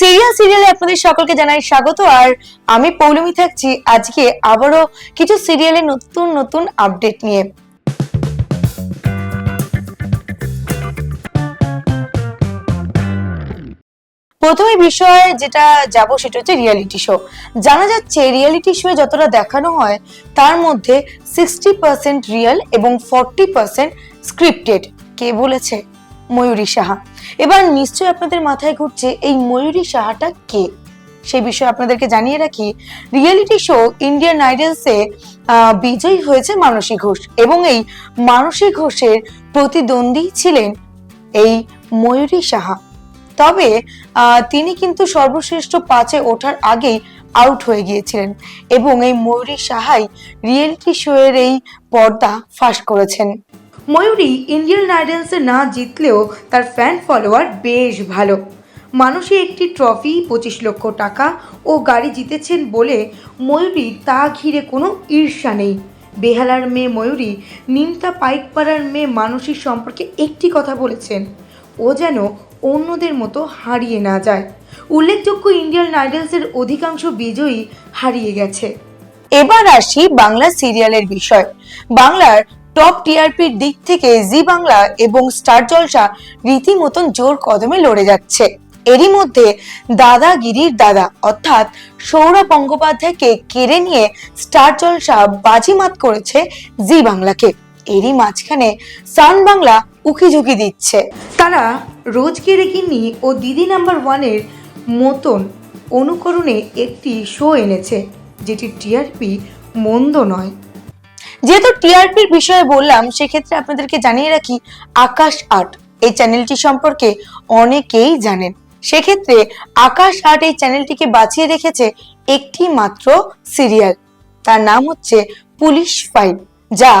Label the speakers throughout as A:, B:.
A: Serial সিরিয়ালে আপনাদের সকলকে জানাই স্বাগত। আর আমি পৌলমি থাকছি আজকে আবারও কিছু সিরিয়ালের নতুন নতুন আপডেট নিয়ে। প্রথমে বিষয়ে যেটা যাব সেটা হচ্ছে রিয়েলিটি শো জানা যাচ্ছে রিয়েলিটি শোয়ে যতটা দেখানো হয়, তার মধ্যে সিক্সটি পার্সেন্ট রিয়েল এবং ফর্টি পার্সেন্ট স্ক্রিপ্টেড কে বলেছে? ময়ূরী সাহা। এবার নিশ্চয়ই আপনাদের মাথায় ঘুরছে এই ময়ূরী সাহাটা কে? সেই বিষয়ে আপনাদেরকে জানিয়ে রাখি রিয়েলিটি শো ইন্ডিয়ান আইডলসে বিজয়ী হয়েছে মানসী ঘোষ এবং এই মানসী ঘোষের প্রতিদ্বন্দ্বী ছিলেন এই ময়ূরী সাহা। তবে তিনি কিন্তু সর্বশ্রেষ্ঠ পাঁচে ওঠার আগেই আউট হয়ে গিয়েছিলেন এবং এই ময়ূরী সাহাই রিয়েলিটি শো এর এই পর্দা ফাঁস করেছেন। ময়ূরী ইন্ডিয়ান আইডলসে না জিতলেও তার ফ্যান ফলোয়ার বেশ ভালো। মানুষই একটি ট্রফি পঁচিশ লক্ষ টাকা ও গাড়ি জিতেছেন বলে ময়ূরী তা ঘিরে কোনো ঈর্ষা নেই। বেহালার মেয়ে ময়ূরী নিমতা পাইকপাড়ার মেয়ে মানসীর সম্পর্কে একটি কথা বলেছেন। ও যেন অন্যদের মতো হারিয়ে না যায়। উল্লেখযোগ্য ইন্ডিয়ান আইডলসের অধিকাংশ বিজয়ী হারিয়ে গেছে। এবার আসি বাংলা সিরিয়ালের বিষয়। বাংলার টপ টিআরপির দিক থেকে জি বাংলা এবং স্টার জলসা রীতিমতন জোর কদমে লড়ে যাচ্ছে। এরই মধ্যে দাদাগিরির দাদা অর্থাৎ সৌরভ গঙ্গোপাধ্যায়কে কেড়ে নিয়ে স্টার জলসা বাজিমাত করেছে জি বাংলাকে। এরই মাঝখানে সান বাংলা উকিঝুঁকি দিচ্ছে। তারা রোজকে রেগিনি ও দিদি নাম্বার ওয়ানের মতন অনুকরণে একটি শো এনেছে, যেটি টিআরপি মন্দ নয়। যেহেতু টিআরপির বিষয়ে বললাম, সেক্ষেত্রে আপনাদেরকে জানিয়ে রাখি, আকাশ আর্ট এই চ্যানেলটি সম্পর্কে অনেকেই জানেন। সেক্ষেত্রে আকাশ আর্ট এই চ্যানেলটিকে বাঁচিয়ে রেখেছে একটি মাত্র সিরিয়াল। তার নাম হচ্ছে পুলিশ ফাইল যা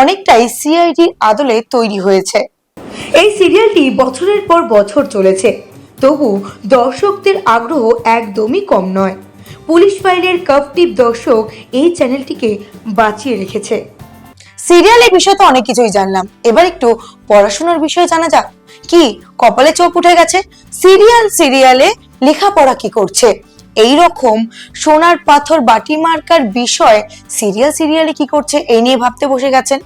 A: অনেকটাই সিআইডির আদলে তৈরি হয়েছে। এই সিরিয়ালটি বছরের পর বছর চলেছে, তবু দর্শকদের আগ্রহ একদমই কম নয়। পুলিশ ফাইলের কাপটিপ দর্শক এই চ্যানেলটিকে বাঁচিয়ে রেখেছে। সিরিয়ালের বিষয়ে তো অনেক কিছুই জানলাম। এবার একটু পড়াশোনার বিষয়ে জানা যাক। কি, কপালে চোখ উঠে গেছে? সিরিয়াল সিরিয়ালে লেখাপড়া কি করছে? এই রকম সোনার পাথর বাটি মার্কার বিষয় সিরিয়াল সিরিয়ালে কি করছে এই নিয়ে ভাবতে বসে গেছেন?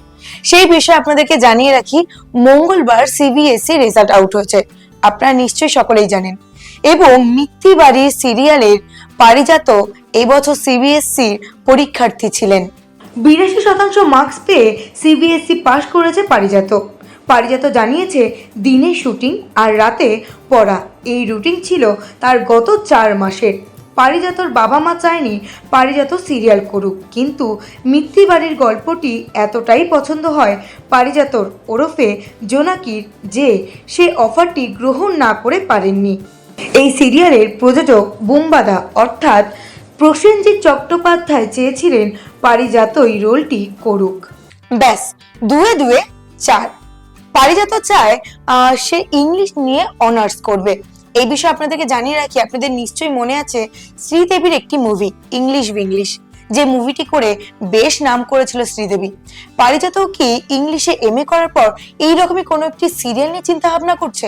A: সেই বিষয়ে আপনাদেরকে জানিয়ে রাখি, মঙ্গলবার সিবিএসসি রেজাল্ট আউট হয়েছে। আপনারা নিশ্চয়ই সকলেই জানেন। এবং মিথ্যি বাড়ির সিরিয়ালের পারিজাত এবছর সিবিএসসির পরীক্ষার্থী ছিলেন। বিরাশি শতাংশ মার্কস পেয়ে সিবিএসসি পাশ করেছে পারিজাত। পারিজাত জানিয়েছে, দিনে শুটিং আর রাতে পড়া। এই রুটিন ছিল তার গত চার মাসের। পারিজাতর বাবা মা চায়নি পারিজাত সিরিয়াল করুক। কিন্তু মিথ্যিবাড়ির গল্পটি এতটাই পছন্দ হয় পারিজাতর ওরফে জোনাকির যে সে অফারটি গ্রহণ না করে পারেননি। এই সিরিয়ালের প্রযোজক বুম্বাদা অর্থাৎ প্রসেনজিৎ চট্টোপাধ্যায় চেয়েছিলেন পারিজাতই রোলটি করুক। ব্যাস, দুয়ে দুয়ে চার। পারিজাত চায় সে ইংলিশ নিয়ে অনার্স করবে। এই বিষয়ে আপনাদেরকে জানিয়ে রাখি, আপনাদের নিশ্চয়ই মনে আছে শ্রীদেবীর একটি মুভি ইংলিশ বিংলিশ যে মুভিটি করে বেশ নাম করেছিল শ্রীদেবী। পারিজাত কি ইংলিশে এম করার পর এই রকমই কোনো একটি সিরিয়াল নিয়ে চিন্তা ভাবনা করছে?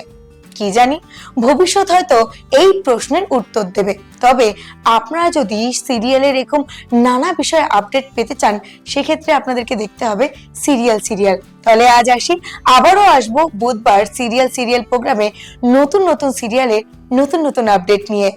A: কি জানি? ভবিষ্যৎ হয়তো এই প্রশ্নের উত্তর দেবে। তবে আপনারা যদি সিরিয়ালের এরকম নানা বিষয়ে আপডেট পেতে চান, সেক্ষেত্রে আপনাদেরকে দেখতে হবে সিরিয়াল সিরিয়াল তাহলে আজ আসি। আবারও আসব বুধবার সিরিয়াল সিরিয়াল প্রোগ্রামে নতুন নতুন সিরিয়ালের নতুন নতুন আপডেট নিয়ে।